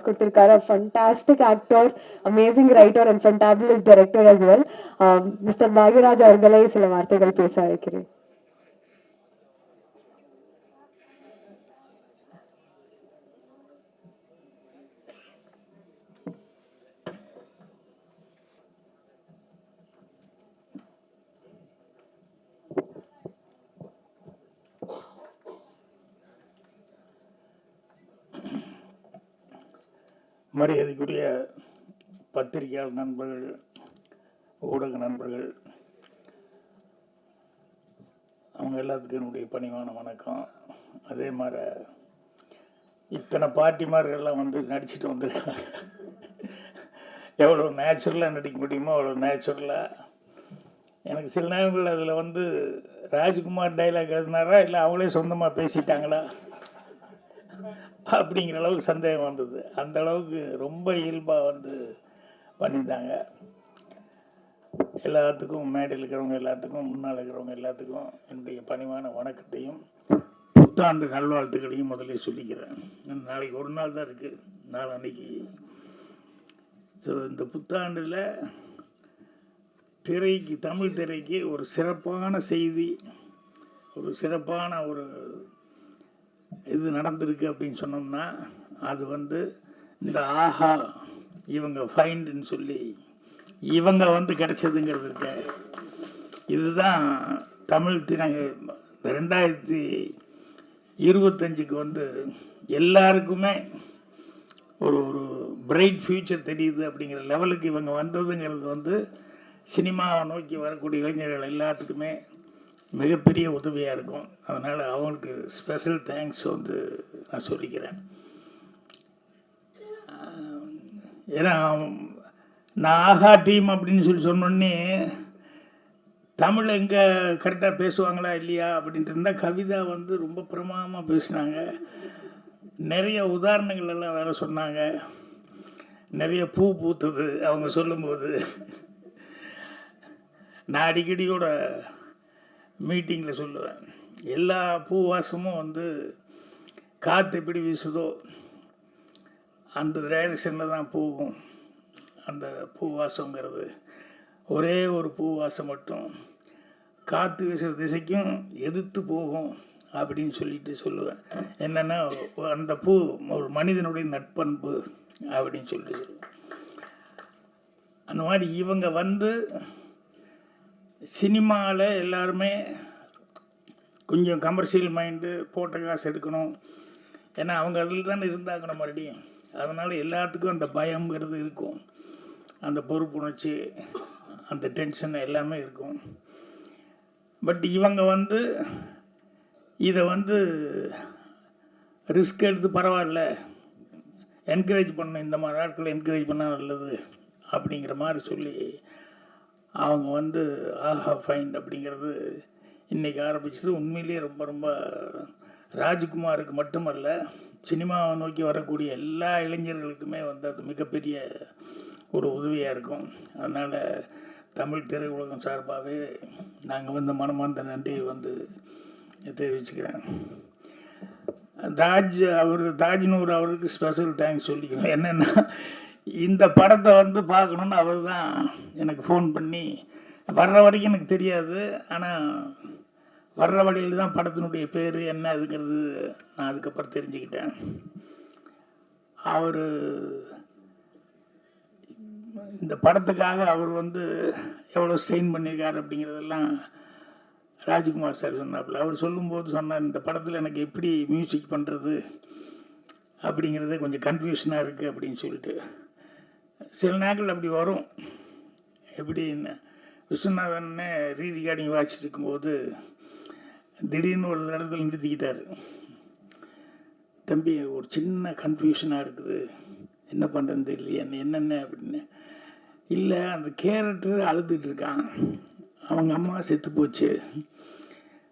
கொடுத்திருக்காரு fantastic actor amazing writer and fantabulous director as well mister Bhagyaraj அவர்களை சில வார்த்தைகள் பேச அழைக்கிறேன் மரியாதைக்குரிய பத்திரிகையாளர் நண்பர்கள் ஊடக நண்பர்கள் அவங்க எல்லாத்துக்கும் என்னுடைய பணிவான வணக்கம். அதே மாதிரி இத்தனை பாட்டிமார்கள்லாம் வந்து நடிச்சுட்டு வந்திருக்காங்க. எவ்வளோ நேச்சுரலாக நடிக்க முடியுமோ அவ்வளோ நேச்சுரலாக எனக்கு சில நேரங்கள் அதில் வந்து ராஜ்குமார் டைலாக் எழுதினாரா இல்லை அவங்களே சொந்தமாக பேசிட்டாங்களா? அப்படிங்கிற அளவுக்கு சந்தேகம் வந்தது. அந்த அளவுக்கு ரொம்ப இயல்பாக வந்து பண்ணியிருந்தாங்க எல்லாத்துக்கும் மேடையில் இருக்கிறவங்க எல்லாத்துக்கும் முன்னால் இருக்கிறவங்க எல்லாத்துக்கும் என்னுடைய பணிவான வணக்கத்தையும் புத்தாண்டு நல்வாழ்த்துக்களையும் முதல்ல சொல்லிக்கிறேன். நாளைக்கு ஒரு நாள் தான் இருக்குது நாளன்னைக்கு ஸோ இந்த புத்தாண்டில் திரைக்கு தமிழ் திரைக்கு ஒரு சிறப்பான செய்தி ஒரு சிறப்பான ஒரு இது நடந்திருக்கு அப்படின்னு சொன்னோம்னா அது வந்து இந்த ஆஹா இவங்க ஃபைண்டுன்னு சொல்லி இவங்க வந்து கிடைச்சதுங்கிறது இதுதான் தமிழ் திரை ரெண்டாயிரத்தி இருபத்தஞ்சுக்கு வந்து எல்லாருக்குமே ஒரு ஒரு பிரைட் ஃப்யூச்சர் தெரியுது அப்படிங்கிற லெவலுக்கு இவங்க வந்ததுங்கிறது வந்து சினிமாவை நோக்கி வரக்கூடிய இளைஞர்கள் எல்லாத்துக்குமே மிகப்பெரிய உதவியாக இருக்கும். அதனால் அவங்களுக்கு ஸ்பெஷல் தேங்க்ஸ் வந்து நான் சொல்லிக்கிறேன். ஏன்னா நான் ஆஹா டீம் அப்படின்னு சொல்லி சொன்னோடனே தமிழ் எங்கே கரெக்டாக பேசுவாங்களா இல்லையா அப்படின்ட்டு இருந்தால் கவிதா வந்து ரொம்ப பிரமாதமாக பேசினாங்க. நிறைய உதாரணங்கள் எல்லாம் வேறு சொன்னாங்க. நிறைய பூ பூத்தது அவங்க சொல்லும்போது. நான் அடிக்கடி கூட மீட்டிங்கில் சொல்லுவேன். எல்லா பூவாசமும் வந்து காற்று எப்படி வீசுதோ அந்த டைரக்ஷனில் தான் போகும். அந்த பூவாசங்கிறது ஒரே ஒரு பூவாசம் மட்டும். காற்று வீசுகிற திசைக்கும் எதிர்த்து போகும் அப்படின்னு சொல்லிட்டு சொல்லுவேன். என்னென்னா அந்த பூ ஒரு மனிதனுடைய நட்பண்பு அப்படின்னு சொல்லிட்டு சொல்லுவேன். அந்த மாதிரி இவங்க வந்து சினிமாவில் எல்லாருமே கொஞ்சம் கமர்ஷியல் மைண்டு போட்ட காசு எடுக்கணும். ஏன்னா அவங்க அதில் தானே இருந்தாங்கணும் மறுபடியும். அதனால் எல்லாத்துக்கும் அந்த பயங்கிறது இருக்கும். அந்த பொறுப்புணர்ச்சி அந்த டென்ஷன் எல்லாமே இருக்கும். பட் இவங்க வந்து இதை வந்து ரிஸ்க் எடுத்து பரவாயில்ல. என்கரேஜ் பண்ண இந்த மாதிரி ஆட்களை என்கரேஜ் பண்ணால் நல்லது அப்படிங்கிற மாதிரி சொல்லி அவங்க வந்து ஆஹா ஃபைன் அப்படிங்கிறது இன்றைக்கி ஆரம்பிச்சது. உண்மையிலேயே ரொம்ப ரொம்ப ராஜ்குமாருக்கு மட்டுமல்ல சினிமாவை நோக்கி வரக்கூடிய எல்லா இளைஞர்களுக்குமே வந்து அது மிகப்பெரிய ஒரு உதவியாக இருக்கும். அதனால் தமிழ் திரையுலகம் சார்பாகவே நாங்கள் வந்து மனமார்ந்த நன்றியை வந்து தெரிவிச்சுக்கிறேன். தாஜ் அவர் தாஜ்னூர் அவருக்கு ஸ்பெஷல் தேங்க்ஸ் சொல்லிக்கணும் என்னென்னா இந்த படத்தை வந்து பார்க்கணுன்னு அவர் தான் எனக்கு ஃபோன் பண்ணி வர்ற வரைக்கும் எனக்கு தெரியாது. ஆனால் வர்ற வழியில் தான் படத்தினுடைய பேர் என்ன அதுங்கிறது நான் அதுக்கப்புறம் தெரிஞ்சுக்கிட்டேன். அவர் இந்த படத்துக்காக அவர் வந்து எவ்வளோ ஸ்ட்ரெயின் பண்ணியிருக்காரு அப்படிங்கிறதெல்லாம் ராஜ்குமார் சார் சொன்னாப்புல. அவர் சொல்லும்போது சொன்னார் இந்த படத்தில் எனக்கு எப்படி மியூசிக் பண்ணுறது அப்படிங்கிறதே கொஞ்சம் கன்ஃபியூஷனாக இருக்குது அப்படின்னு சொல்லிட்டு. சில நாட்கள் அப்படி வரும். எப்படின்னு விஸ்வநாதன்னு ரீ ரிகார்டிங் வாட்சிட்டு இருக்கும்போது திடீர்னு ஒரு இடத்துல நிறுத்திக்கிட்டார். தம்பி ஒரு சின்ன கன்ஃபியூஷனாக இருக்குது. என்ன பண்ணுறதுன்னு தெரியல என்ன என்னென்ன அப்படின்னு. இல்லை அந்த கேரக்டர் அழுதுகிட்ருக்கான் இருக்கான். அவங்க அம்மா செத்து போச்சு.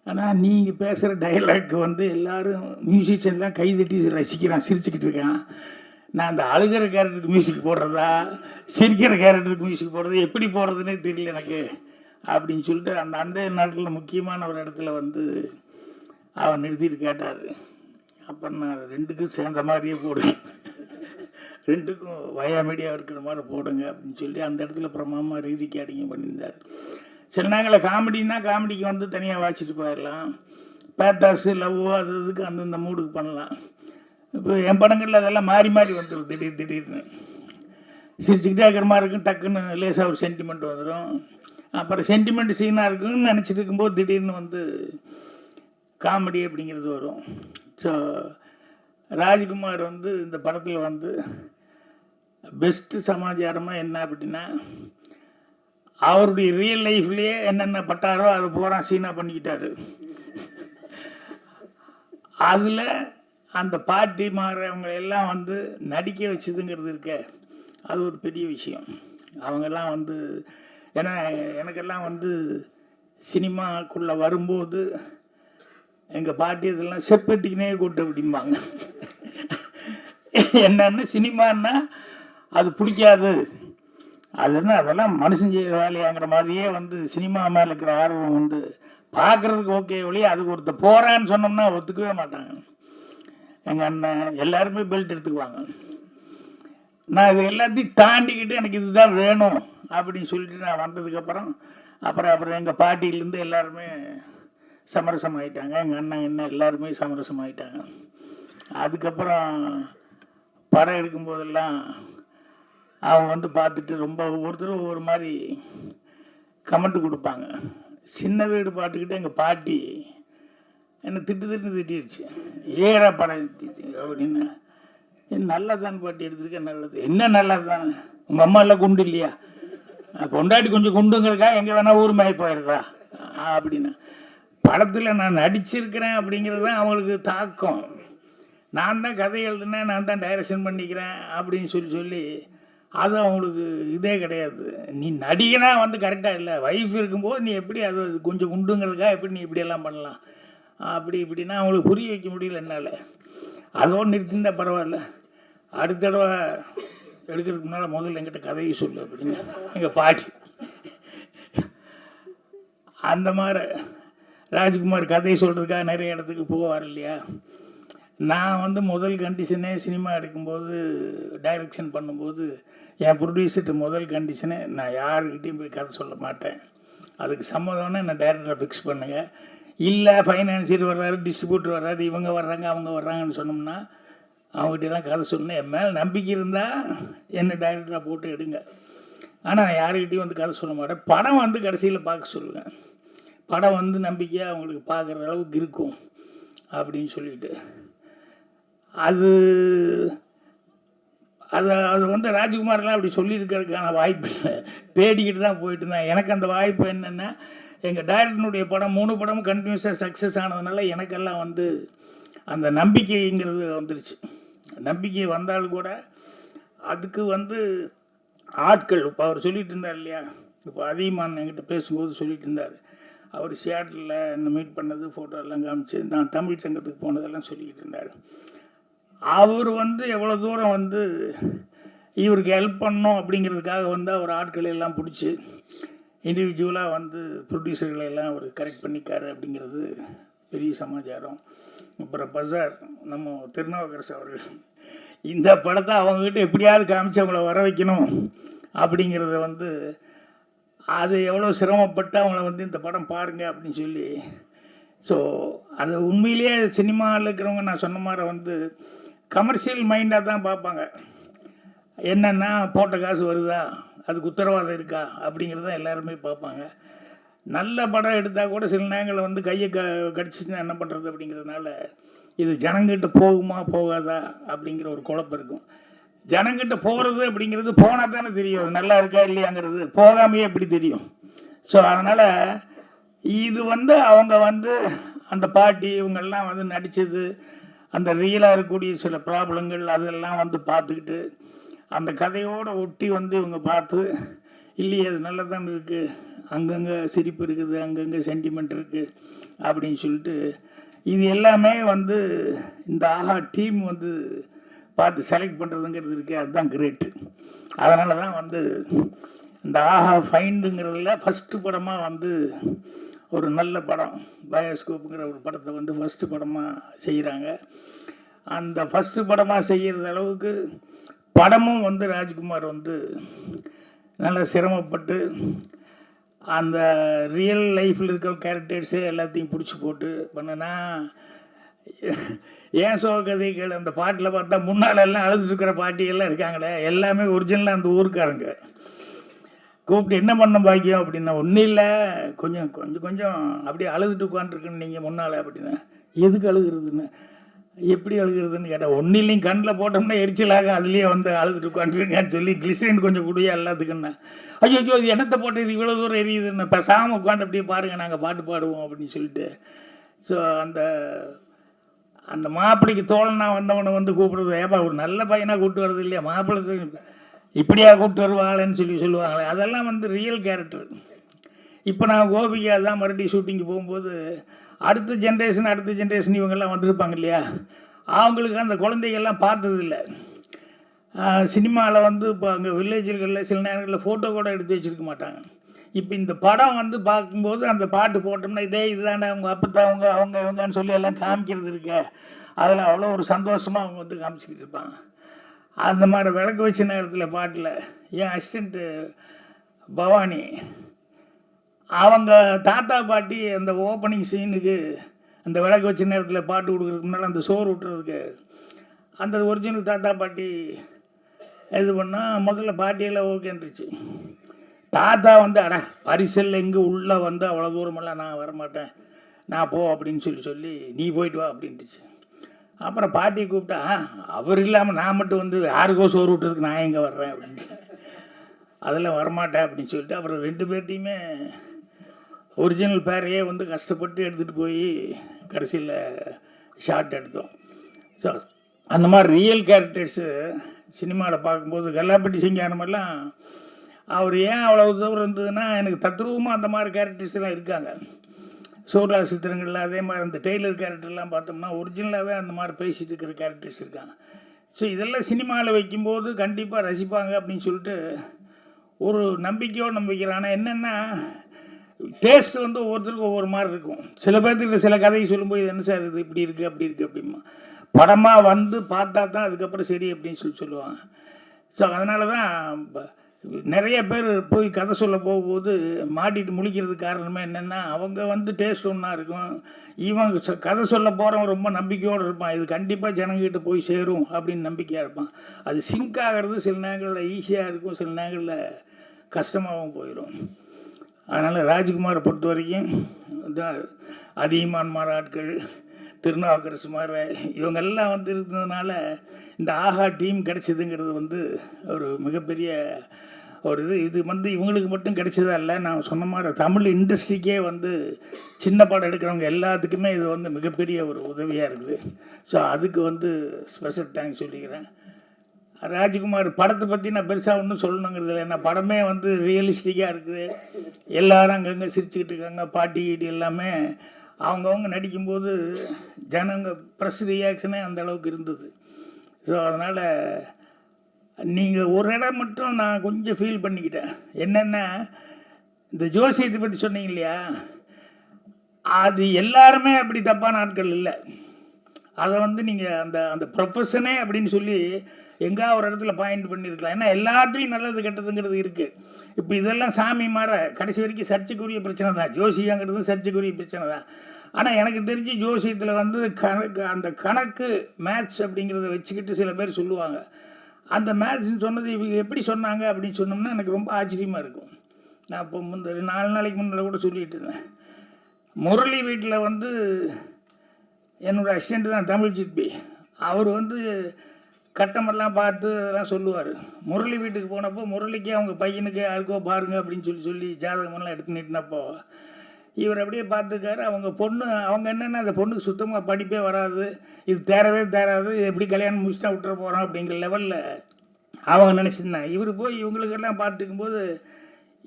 ஆனால் நீங்கள் பேசுகிற டயலாக் வந்து எல்லாரும் மியூசிஷியன்லாம் கைதட்டி ரசிக்கிறான் சிரிச்சுக்கிட்டு இருக்கான். நான் அந்த அழுகிற கேரக்டருக்கு மியூசிக் போடுறதா சிரிக்கிற கேரக்டருக்கு மியூசிக் போடுறது எப்படி போடுறதுனே தெரியல எனக்கு. அப்படின்னு சொல்லிட்டு அந்த அந்த நாட்டில் முக்கியமான ஒரு இடத்துல வந்து அவன் நிறுத்திட்டு கேட்டார். அப்போ நான் ரெண்டுக்கும் சேர்ந்த மாதிரியே போடு ரெண்டுக்கும் வயா மீடியா இருக்கிற மாதிரி போடுங்க அப்படின்னு சொல்லி அந்த இடத்துல அப்புறம் ரீதி ரீ ரெக்கார்டிங்கும் பண்ணியிருந்தார். சில நேரங்களில் காமெடினா காமெடிக்கு வந்து தனியாக வாச்சிட்டு போயிடலாம். பேத்தாஸு லவ் அது இதுக்கு அந்தந்த மூடுக்கு பண்ணலாம். இப்போ என் படங்களில் அதெல்லாம் மாறி மாறி வந்துடும் திடீர் திடீர்னு. சிரிச்சுக்கிட்டே இருக்கிற மாதிரி இருக்கும். டக்குன்னு லேசாக ஒரு சென்டிமெண்ட் வந்துடும் அப்புறம் சென்டிமெண்ட் சீனாக இருக்குன்னு நினச்சிட்டு இருக்கும்போது திடீர்னு வந்து காமெடி அப்படிங்கிறது வரும். ஸோ ராஜ்குமார் வந்து இந்த படத்தில் வந்து பெஸ்ட்டு சமாச்சாரமாக என்ன அப்படின்னா அவருடைய ரியல் லைஃப்லேயே என்னென்ன பட்டாரோ அதை பூரா சீனா பண்ணிக்கிட்டாரு. அதில் அந்த பாட்டி மாறவங்க எல்லாம் வந்து நடிக்க வச்சதுங்கிறது இருக்க அது ஒரு பெரிய விஷயம். அவங்கெல்லாம் வந்து ஏன்னா எனக்கெல்லாம் வந்து சினிமாக்குள்ளே வரும்போது எங்கள் பாட்டி இதெல்லாம் செப்பத்திக்கினே கூட்ட அப்படிம்பாங்க. என்னன்னா சினிமான்னா அது பிடிக்காது. அது என்ன அதெல்லாம் மனுஷன் செய்கிற வேலையாங்கிற மாதிரியே வந்து சினிமா மேலே இருக்கிற ஆர்வம் வந்து பார்க்குறதுக்கு ஓகே ஒழிய அதுக்கு ஒருத்தர் போகிறான்னு சொன்னோம்னா ஒத்துக்கவே மாட்டாங்க. எங்கள் அண்ணன் எல்லாருமே பெல்ட் எடுத்துக்குவாங்க. நான் இது எல்லாத்தையும் தாண்டிக்கிட்டு எனக்கு இதுதான் வேணும் அப்படின்னு சொல்லிட்டு நான் வந்ததுக்கப்புறம் அப்புறம் அப்புறம் எங்கள் பாட்டியிலேருந்து எல்லாருமே சமரசம் ஆகிட்டாங்க எங்கள் அண்ணன் என்ன எல்லாருமே சமரசம் ஆகிட்டாங்க அதுக்கப்புறம் படம் எடுக்கும்போதெல்லாம் அவங்க வந்து பார்த்துட்டு ரொம்ப ஒவ்வொருத்தரும் ஒவ்வொரு மாதிரி கமெண்ட் கொடுப்பாங்க. சின்ன வீடு பாட்டுக்கிட்டே எங்கள் பாட்டி என்னை திட்டு திட்டு திட்டிடுச்சு. ஏறா படம் அப்படின்னு. நல்லா தான் பாட்டி எடுத்திருக்கேன் நல்லது. என்ன நல்லதுதான்? உங்கள் அம்மா எல்லாம் குண்டு இல்லையா? கொண்டாடி பொண்டாட்டி கொஞ்சம் குண்டுங்களுக்கா எங்கே வேணா ஊர் மாயி போயிடுறா அப்படின்னு. படத்தில் நான் நடிச்சிருக்கிறேன் அப்படிங்கிறது தான் அவங்களுக்கு தாக்கம். நான் தான் கதை எழுதுனேன் நான் தான் டைரக்ஷன் பண்ணிக்கிறேன் அப்படின்னு சொல்லி சொல்லி அது அவங்களுக்கு இதே கிடையாது. நீ நடிகனா வந்து கரெக்டாக இல்லை. வைஃப் இருக்கும்போது நீ எப்படி அது கொஞ்சம் குண்டுங்களுக்கா எப்படி நீ இப்படியெல்லாம் பண்ணலாம்? அப்படி இப்படின்னா அவங்களுக்கு புரிய வைக்க முடியல என்னால். அதோடு நிறுத்திருந்தா பரவாயில்ல. அடுத்த தடவை எடுக்கிறதுக்கு முன்னால் முதல்ல எங்கிட்ட கதையை சொல்லு அப்படின்னு எங்கள் பாட்டி. அந்த மாதிரி ராஜ்குமார் கதையை சொல்கிறதுக்காக நிறைய இடத்துக்கு போவார் இல்லையா? நான் வந்து முதல் கண்டிஷனே சினிமா எடுக்கும்போது டைரக்ஷன் பண்ணும்போது என் ப்ரொடியூசர்கிட்ட முதல் கண்டிஷனே நான் யாருக்கிட்டையும் போய் கதை சொல்ல மாட்டேன். அதுக்கு சம்மதம்னா நான் டைரக்டரை ஃபிக்ஸ் பண்ணுங்கள் இல்லை ஃபைனான்சியர் வர்றாரு டிஸ்ட்ரிபியூட்டர் வர்றாரு இவங்க வர்றாங்க அவங்க வர்றாங்கன்னு சொன்னோம்னா அவங்ககிட்டலாம் கதை சொன்னேன் என் மேலே நம்பிக்கை இருந்தால் என்ன டைரக்டராக போட்டு எடுங்க. ஆனால் நான் யாருக்கிட்டையும் வந்து கதை சொல்ல மாட்டேன். படம் வந்து கடைசியில் பார்க்க சொல்லுவேன். படம் வந்து நம்பிக்கையாக அவங்களுக்கு பார்க்குற அளவுக்கு இருக்கும் அப்படின்னு சொல்லிட்டு. அது அது அது வந்து ராஜ்குமார்லாம் அப்படி சொல்லியிருக்கிறதுக்கான வாய்ப்பு இல்லை. தேடிக்கிட்டு தான் போயிட்டு இருந்தேன். எனக்கு அந்த வாய்ப்பு என்னென்னா எங்கள் டைரக்டனுடைய படம் மூணு படமும் கண்டினியூஸாக சக்ஸஸ் ஆனதுனால எனக்கெல்லாம் வந்து அந்த நம்பிக்கைங்கிறது வந்துருச்சு. நம்பிக்கை வந்தாலும் கூட அதுக்கு வந்து ஆட்கள் இப்போ அவர் சொல்லிட்டு இருந்தார் இல்லையா? இப்போ அதிகமான என்கிட்ட பேசும்போது சொல்லிட்டு இருந்தார் அவர் சியாட்டில் என்ன மீட் பண்ணது ஃபோட்டோ எல்லாம் காமிச்சு நான் தமிழ் சங்கத்துக்கு போனதெல்லாம் சொல்லிக்கிட்டு இருந்தார் அவர் வந்து எவ்வளோ தூரம் வந்து இவருக்கு ஹெல்ப் பண்ணோம் அப்படிங்கிறதுக்காக வந்து அவர் ஆட்களை எல்லாம் பிடிச்சி இண்டிவிஜுவலாக வந்து ப்ரொடியூசர்களை எல்லாம் அவர் கரெக்ட் பண்ணிக்காரு அப்படிங்கிறது பெரிய சமாச்சாரம். அப்புறம் பசார் நம்ம திருநாவுக்கரசு அவர்கள் இந்த படத்தை அவங்கக்கிட்ட எப்படியாவது காமிச்சு அவங்கள வர வைக்கணும் அப்படிங்கிறத வந்து அது எவ்வளோ சிரமப்பட்டு அவங்கள வந்து இந்த படம் பாருங்க அப்படின்னு சொல்லி ஸோ அது உண்மையிலேயே சினிமாவில் இருக்கிறவங்க நான் சொன்ன மாதிரி வந்து கமர்ஷியல் மைண்டாக தான் பார்ப்பாங்க. என்னென்னா போட்ட காசு வருதா? அதுக்கு உத்தரவாதம் இருக்கா அப்படிங்கிறத எல்லாருமே பார்ப்பாங்க. நல்ல படம் எடுத்தால் கூட சில நேரங்களில் வந்து கையை க கடிச்சிச்சுன்னா என்ன பண்ணுறது அப்படிங்கிறதுனால இது ஜனங்கிட்ட போகுமா போகாதா அப்படிங்கிற ஒரு குழப்பம் இருக்கும். ஜனங்கிட்ட போகிறது அப்படிங்கிறது போனால் தானே தெரியும். நல்லா இருக்கா இல்லையாங்கிறது போகாமையே எப்படி தெரியும். ஸோ அதனால் இது வந்து அவங்க வந்து அந்த பாட்டி இவங்கெல்லாம் வந்து நடித்தது அந்த ரியலாக இருக்கக்கூடிய சில ப்ராப்ளங்கள் அதெல்லாம் வந்து பார்த்துக்கிட்டு அந்த கதையோடு ஒட்டி வந்து இவங்க பார்த்து இல்லையே அது நல்லா தான் இருக்குது அங்கங்கே சிரிப்பு இருக்குது அங்கங்கே சென்டிமெண்ட் இருக்குது அப்படின்னு சொல்லிட்டு இது எல்லாமே வந்து இந்த ஆஹா டீம் வந்து பார்த்து செலக்ட் பண்ணுறதுங்கிறது இருக்கே அதுதான் கிரேட் அதனால தான் வந்து இந்த ஆஹா ஃபைண்டுங்கிறதுல ஃபஸ்ட்டு படமாக வந்து ஒரு நல்ல படம் பயோஸ்கோப்புங்கிற ஒரு படத்தை வந்து ஃபஸ்ட்டு படமாக செய்கிறாங்க அந்த ஃபஸ்ட்டு படமாக செய்கிற அளவுக்கு படமும் வந்து ராஜ்குமார் வந்து நல்லா சிரமப்பட்டு அந்த ரியல் லைஃப்பில் இருக்கிற கேரக்டர்ஸே எல்லாத்தையும் பிடிச்சி போட்டு பண்ணனா ஏன் சோகதைகள் அந்த பாட்டில் பார்த்தா முன்னாலெல்லாம் எல்லாம் இருக்கிற பாட்டியெல்லாம் இருக்காங்களே எல்லாமே ஒரிஜினலாக அந்த ஊருக்காரங்க. கூப்பிட்டு என்ன பண்ண பாக்கியம் அப்படின்னா ஒன்றும் இல்லை கொஞ்சம் கொஞ்சம் கொஞ்சம் அப்படியே அழுதுட்டு உட்காந்துருக்குன்னு நீங்கள் முன்னால் அப்படின்னா எதுக்கு அழுகுறதுன்னு? எப்படி அழுகுறதுன்னு கேட்டால் ஒன்றிலையும் கண்ணில் போட்டோம்னா எரிச்சலாக அதுலேயே வந்து அழுதுட்டு உட்காந்துருங்கன்னு சொல்லி கிளிசைன் கொஞ்சம் குடியா எல்லாத்துக்குன்னா. ஐயோ ஐயோ இது என்னத்தை போட்டு இது இவ்வளோ தூரம் எரியுதுன்னு பேசாமல் உட்காந்து அப்படியே பாருங்கள் நாங்கள் பாட்டு பாடுவோம் அப்படின்னு சொல்லிட்டு. ஸோ அந்த அந்த மாப்பிள்ளைக்கு தோழனா வந்தவனை வந்து கூப்பிடுறது ஏப்பா ஒரு நல்ல பையனாக கூப்பிட்டு வர்றது இல்லையா? மாப்பிள்ளை இப்படியா கூப்பிட்டு வருவாளேன்னு சொல்லி சொல்லுவாங்களே அதெல்லாம் வந்து ரியல் கேரக்டர் இப்போ நான் கோபிகா தான் மறுபடியும் ஷூட்டிங்கு போகும்போது அடுத்த ஜென்ரேஷன் அடுத்த ஜென்ரேஷன் இவங்கெல்லாம் வந்திருப்பாங்க இல்லையா? அவங்களுக்கு அந்த குழந்தைகள்லாம் பார்த்ததில்ல. சினிமாவில் வந்து இப்போ அங்கே வில்லேஜ்களில் சில நேரங்களில் ஃபோட்டோ கூட எடுத்து வச்சுருக்க மாட்டாங்க. இப்போ இந்த படம் வந்து பார்க்கும்போது அந்த பாட்டு போட்டோம்னா இதே இதுதானே அவங்க அப்பத்தான் அவங்க அவங்க இவங்கன்னு சொல்லி எல்லாம் காமிக்கிறது இருக்க. அதில் அவ்வளோ ஒரு சந்தோஷமாக அவங்க வந்து காமிச்சிக்கிட்டு இருப்பாங்க. அந்த மாதிரி விளக்கு வச்ச நேரத்தில் பாட்டில் என் அசிஸ்டண்ட்டு பவானி அவங்க தாத்தா பாட்டி அந்த ஓப்பனிங் சீனுக்கு அந்த விளக்கு வச்ச நேரத்தில் பாட்டு கொடுக்குறதுக்கு முன்னால் அந்த சோறு விட்டுறதுக்கு அந்த ஒரிஜினல் தாத்தா பாட்டி இது பண்ணால் முதல்ல பாட்டியெல்லாம் ஓகேன்றுச்சு தாத்தா வந்து அட பரிசல் எங்கே உள்ளே வந்து அவ்வளோ தூரமெல்லாம் நான் வரமாட்டேன். நான் போ அப்படின்னு சொல்லி சொல்லி நீ போயிட்டு வா அப்படின்ட்டுச்சு அப்புறம் பாட்டி கூப்பிட்டா அவர் இல்லாமல் நான் மட்டும் வந்து யாருக்கோ சோறு விட்டுறதுக்கு நான் எங்கே வர்றேன்? அப்படின்ட்டு. அதெல்லாம் வரமாட்டேன் அப்படின்னு சொல்லிட்டு அப்புறம் ரெண்டு பேர்த்தையுமே ஒரிஜினல் பேரையே வந்து கஷ்டப்பட்டு எடுத்துகிட்டு போய் கடைசியில் ஷார்ட் எடுத்தோம். ஸோ அந்த மாதிரி ரியல் கேரக்டர்ஸு சினிமாவில் பார்க்கும்போது கல்லாப்பட்டி சிங்கானமெல்லாம் அவர் ஏன் அவ்வளோ தூரம் இருந்ததுன்னா எனக்கு தத்ரூபமாக அந்த மாதிரி கேரக்டர்ஸ் எல்லாம் இருக்காங்க. சூர்லா சித்திரங்களில் அதே மாதிரி அந்த டெய்லர் கேரக்டர்லாம் பார்த்தோம்னா ஒரிஜினலாகவே அந்த மாதிரி பேசிட்டு இருக்கிற கேரக்டர்ஸ் இருக்காங்க. ஸோ இதெல்லாம் சினிமாவில் வைக்கும்போது கண்டிப்பாக ரசிப்பாங்க அப்படின்னு சொல்லிட்டு ஒரு நம்பிக்கையோடு நம்பிக்கிறேன். ஆனால் என்னென்னா டேஸ்ட் வந்து ஒவ்வொருத்தருக்கும் ஒவ்வொரு மாதிரி இருக்கும். சில பேர்த்துக்கு சில கதையை சொல்லும்போது இது என்ன சார் இது இப்படி இருக்குது அப்படி இருக்குது அப்படிமா. படமாக வந்து பார்த்தா தான் அதுக்கப்புறம் சரி அப்படின்னு சொல்லி சொல்லுவாங்க. ஸோ அதனால தான் நிறைய பேர் போய் கதை சொல்ல போகும்போது மாட்டிட்டு முழிக்கிறதுக்கு காரணமே என்னென்னா அவங்க வந்து டேஸ்ட் ஒன்றா இருக்கும். இவன் கதை சொல்ல போகிறவன் ரொம்ப நம்பிக்கையோடு இருப்பான். இது கண்டிப்பாக ஜனங்கிட்ட போய் சேரும் அப்படின்னு நம்பிக்கையாக இருப்பான். அது சிங்க் ஆகிறது சில நேரங்களில் ஈஸியாக இருக்கும் சில நேரங்களில் கஷ்டமாகவும் போயிடும் அதனால் ராஜ்குமாரை பொறுத்த வரைக்கும் இதான் அதிகமான் மாதிரி ஆட்கள் திருநாவுக்கரசு மாதிரி இவங்கெல்லாம் வந்து இருந்ததுனால இந்த ஆஹா டீம் கிடைச்சதுங்கிறது வந்து ஒரு மிகப்பெரிய ஒரு இது. இது வந்து இவங்களுக்கு மட்டும் கிடைச்சதா இல்லை. நான் சொன்ன மாதிரி தமிழ் இண்டஸ்ட்ரிக்கே வந்து சின்ன பாடம் எடுக்கிறவங்க எல்லாத்துக்குமே இது வந்து மிகப்பெரிய ஒரு உதவியாக இருக்குது. ஸோ அதுக்கு வந்து ஸ்பெஷல் தேங்க்ஸ் சொல்லிக்கிறேன். ராஜ்குமார் படத்தை பற்றி நான் பெருசாக ஒன்றும் சொல்லணுங்கிறது இல்லை. ஏன்னா படமே வந்து ரியலிஸ்டிக்காக இருக்குது. எல்லாரும் அங்கங்கே சிரிச்சுக்கிட்டு இருக்காங்க. பாட்டி கீட்டி எல்லாமே அவங்கவுங்க நடிக்கும்போது ஜனங்க ப்ரெஸ் ரியாக்ஷனே அந்த அளவுக்கு இருந்தது. ஸோ அதனால் நீங்கள் ஒரு இடம் மட்டும் நான் கொஞ்சம் ஃபீல் பண்ணிக்கிட்டேன். என்னென்னா இந்த ஜோசியத்தை பற்றி சொன்னீங்க இல்லையா? அது எல்லாருமே அப்படி தப்பான ஆட்கள் இல்லை. அதை வந்து நீங்கள் அந்த அந்த ப்ரொஃபஷனே அப்படின்னு சொல்லி எங்கே ஒரு இடத்துல பாயிண்ட் பண்ணியிருக்கலாம் ஏன்னா எல்லாத்துலேயும் நல்லது கெட்டதுங்கிறது இருக்குது இப்போ இதெல்லாம் சாமி மாற கடைசி வரைக்கும் சர்ச்சைக்குரிய பிரச்சனை தான். ஜோசியாங்கிறது சர்ச்சைக்குரிய பிரச்சனை தான். ஆனால் எனக்கு தெரிஞ்சு ஜோசியத்தில் வந்து கணக்கு அந்த கணக்கு மேத்ஸ் அப்படிங்கிறத வச்சுக்கிட்டு சில பேர் சொல்லுவாங்க. அந்த மேத்ஸ்ன்னு சொன்னது இவங்க எப்படி சொன்னாங்க அப்படின்னு சொன்னோம்னா எனக்கு ரொம்ப ஆச்சரியமாக இருக்கும். நான் இப்போ முந்த நாலு நாளைக்கு முன்னால் கூட சொல்லிட்டு இருந்தேன். முரளி வீட்டில் வந்து என்னோடய அசிஸ்டண்ட் தான் தமிழ் சிற்பி அவர் வந்து கட்டமெல்லாம் பார்த்து அதெல்லாம் சொல்லுவார். முரளி வீட்டுக்கு போனப்போ முரளிக்கு அவங்க பையனுக்கு யாருக்கோ பாருங்க அப்படின்னு சொல்லி சொல்லி ஜாதகமெல்லாம் எடுத்து நின்றுனப்போ இவர் அப்படியே பார்த்துக்காரு அவங்க பொண்ணு அவங்க என்னென்னா அந்த பொண்ணுக்கு சுத்தமாக படிப்பே வராது இது தேரவே தேராது எப்படி கல்யாணம் முடிச்சுட்டா விட்டுற போகிறோம் அப்படிங்கிற லெவலில் அவங்க நினச்சிருந்தாங்க. இவர் போய் இவங்களுக்கெல்லாம் பார்த்துக்கும்போது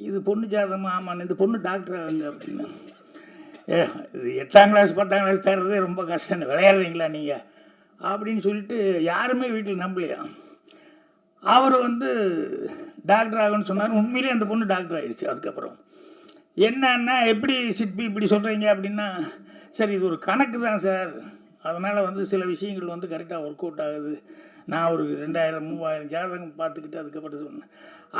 இது பொண்ணு ஜாதகமாக ஆமாம் இந்த பொண்ணு டாக்டர் ஆகுங்க அப்படின்னு. ஏ இது எட்டாம் கிளாஸ் பத்தாம் கிளாஸ் தேர்றதே ரொம்ப கஷ்டம் விளையாடுறீங்களா நீங்கள் அப்படின்னு சொல்லிட்டு யாருமே வீட்டில் நம்பலையா? அவர் வந்து டாக்டர் ஆகணும்னு சொன்னார். உண்மையிலே அந்த பொண்ணு டாக்டர் ஆகிடுச்சு அதுக்கப்புறம். என்னன்னா எப்படி சிற்பி இப்படி சொல்கிறீங்க அப்படின்னா சார் இது ஒரு கணக்கு தான் சார். அதனால் வந்து சில விஷயங்கள் வந்து கரெக்டாக ஒர்க் அவுட் ஆகுது. நான் ஒரு ரெண்டாயிரம் மூவாயிரம் ஜாதகம் பார்த்துக்கிட்டு அதுக்கப்புறம் சொன்னேன்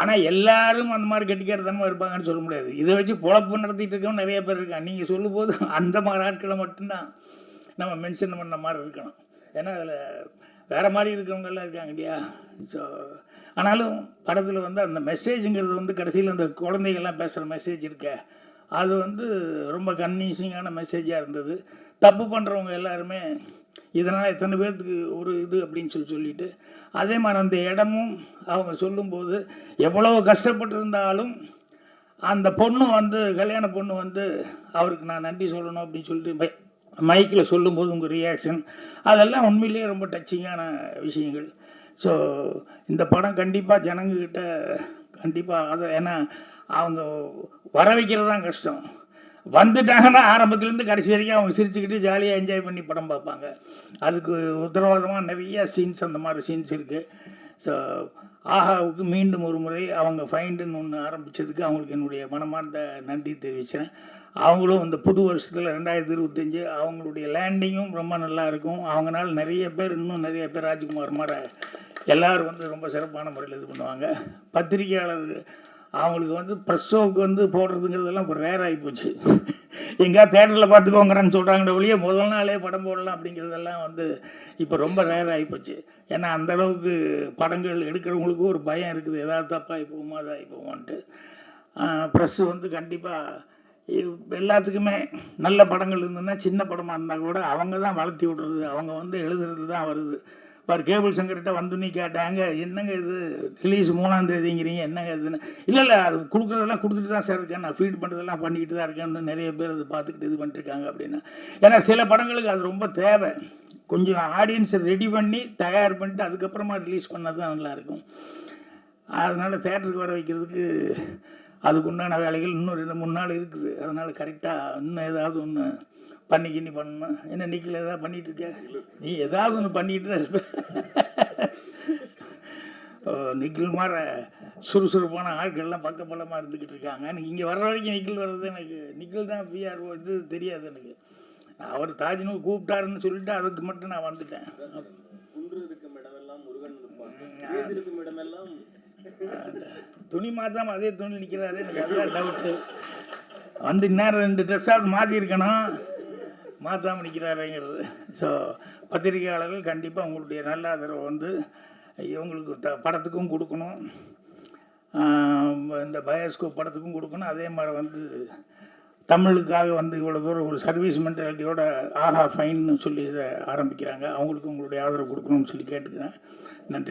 ஆனால் எல்லாரும் அந்த மாதிரி கெட்டிக்காரத்தனமாக இருப்பாங்கன்னு சொல்ல முடியாது. இதை வச்சு பொழப்பு நடத்திட்டு இருக்கவங்க நிறைய பேர் இருக்காங்க. நீங்கள் சொல்லும்போது அந்த மாதிரி ஆட்களை மட்டும்தான் நம்ம மென்ஷன் பண்ண மாதிரி இருக்கணும். ஏன்னா அதில் வேறு மாதிரி இருக்கிறவங்கெல்லாம் இருக்காங்க இல்லையா? ஸோ ஆனாலும் படத்தில் வந்து அந்த மெசேஜுங்கிறது வந்து கடைசியில் அந்த குழந்தைகள்லாம் பேசுகிற மெசேஜ் இருக்க அது வந்து ரொம்ப கன்வின்சிங்கான மெசேஜாக இருந்தது. தப்பு பண்ணுறவங்க எல்லாருமே இதனால் எத்தனை பேர்த்துக்கு ஒரு இது அப்படின்னு சொல்லி சொல்லிட்டு அதே மாதிரி அந்த இடமும் அவங்க சொல்லும்போது எவ்வளோ கஷ்டப்பட்டிருந்தாலும் அந்த பொண்ணு வந்து கல்யாண பொண்ணு வந்து அவருக்கு நான் நன்றி சொல்லணும் அப்படின்னு சொல்லிட்டு மைக்கில் சொல்லும்போது உங்கள் ரியாக்ஷன் அதெல்லாம் உண்மையிலேயே ரொம்ப டச்சிங்கான விஷயங்கள். ஸோ இந்த படம் கண்டிப்பாக ஜனங்கக்கிட்ட கண்டிப்பாக அதை ஏன்னா அவங்க வர வைக்கிறது தான் கஷ்டம். வந்துட்டாங்கன்னா ஆரம்பத்துலேருந்து கடைசி வரைக்கும் அவங்க சிரிச்சுக்கிட்டு ஜாலியாக என்ஜாய் பண்ணி படம் பார்ப்பாங்க. அதுக்கு உத்தரவாதமாக நிறைய சீன்ஸ் அந்த மாதிரி சீன்ஸ் இருக்குது ஸோ ஆஹாவுக்கு மீண்டும் ஒரு முறை அவங்க ஃபைண்டுன்னு ஒன்று ஆரம்பித்ததுக்கு அவங்களுக்கு என்னுடைய மனமார்ந்த நன்றி தெரிவித்தேன் அவங்களும் இந்த புது வருஷத்தில் ரெண்டாயிரத்தி இருபத்தஞ்சி அவங்களுடைய லேண்டிங்கும் ரொம்ப நல்லா இருக்கும். அவங்களால நிறைய பேர் இன்னும் நிறைய பேர் ராஜ்குமார் மாற எல்லோரும் வந்து ரொம்ப சிறப்பான முறையில் இது பண்ணுவாங்க. பத்திரிகையாளர் அவங்களுக்கு வந்து ப்ரெஸ் ஷோவுக்கு வந்து போடுறதுங்கிறதெல்லாம் இப்போ ரேர் ஆகி போச்சு. எங்கேயா தேட்டரில் பார்த்துக்கோங்கிறேன்னு சொல்கிறாங்களே ஒழிய முதல் நாளே படம் போடலாம் அப்படிங்கிறதெல்லாம் வந்து இப்போ ரொம்ப ரேர் ஆகி போச்சு. ஏன்னா அந்த அளவுக்கு படங்கள் எடுக்கிறவங்களுக்கும் ஒரு பயம் இருக்குது. ஏதாவது தப்பாக போகுமா அதாகி போகுமான்ட்டு ப்ரெஸ்ஸு வந்து கண்டிப்பாக எல்லாத்துக்குமே நல்ல படங்கள் இருந்ததுன்னா சின்ன படமாக இருந்தால் கூட அவங்க தான் வளர்த்தி விடுறது. அவங்க வந்து எழுதுறது தான் வருது. பார் கேபிள் சங்கர்கிட்ட வந்துன்னு கேட்டாங்க என்னங்க இது? ரிலீஸ் மூணாம் தேதிங்கிறீங்க என்னங்க இதுன்னு? இல்லை இல்லை அது கொடுக்குறதெல்லாம் கொடுத்துட்டு தான் சார் இருக்கேன். நான் ஃபீட் பண்ணுறதெல்லாம் பண்ணிக்கிட்டு தான் இருக்கேன்னு நிறைய பேர் அது பார்த்துக்கிட்டு இது பண்ணிட்டுருக்காங்க அப்படின்னா. ஏன்னா சில படங்களுக்கு அது ரொம்ப தேவை. கொஞ்சம் ஆடியன்ஸை ரெடி பண்ணி தயார் பண்ணிட்டு அதுக்கப்புறமா ரிலீஸ் பண்ணால் தான் நல்லாயிருக்கும் அதனால் தேட்டருக்கு வர வைக்கிறதுக்கு அதுக்கு உண்டான வேலைகள் இன்னும் ரெண்டு மூணு நாள் இருக்குது. அதனால் கரெக்டாக இன்னும் ஏதாவது ஒன்று பண்ணி கிண்ணி பண்ணணும். என்ன நிக்கில் ஏதாவது பண்ணிட்டு இருக்க நீ ஏதாவது ஒன்று பண்ணிட்டு தான் இருப்ப. நிக்கில் மாற சுறுசுறுப்பான ஆட்கள்லாம் பக்கபலமாக இருந்துக்கிட்டு இருக்காங்க. எனக்கு இங்கே வர்ற வரைக்கும் நிக்கில் வர்றது எனக்கு நிக்கில் தான் பிஆர் இது தெரியாது எனக்கு. அவர் தாஜ்னு கூப்பிட்டாருன்னு சொல்லிட்டு அதுக்கு மட்டும் நான் வந்துட்டேன். குன்று இருக்கும் இடமெல்லாம் முருகன் இருக்கும் இடமெல்லாம் துணி மாற்றாம அதே துணி நிற்கிறாரு எனக்கு அதுதான் டவுட்டு வந்து நேரம் ரெண்டு ட்ரெஸ்ஸாவது மாற்றிருக்கணும் மாற்றாமல் நிற்கிறாருங்கிறது ஸோ பத்திரிகையாளர்கள் கண்டிப்பாக உங்களுடைய நல்ல ஆதரவை வந்து இவங்களுக்கு த படத்துக்கும் கொடுக்கணும். இந்த பயோஸ்கோப் படத்துக்கும் கொடுக்கணும். அதே மாதிரி வந்து தமிழுக்காக வந்து இவ்வளோ தூரம் ஒரு சர்வீஸ் மென்டாலிட்டியோட ஆஹா ஃபைன்னு சொல்லி இதை ஆரம்பிக்கிறாங்க. அவங்களுக்கு உங்களுடைய ஆதரவு கொடுக்கணும்னு சொல்லி கேட்டுக்கிறேன். நன்றி.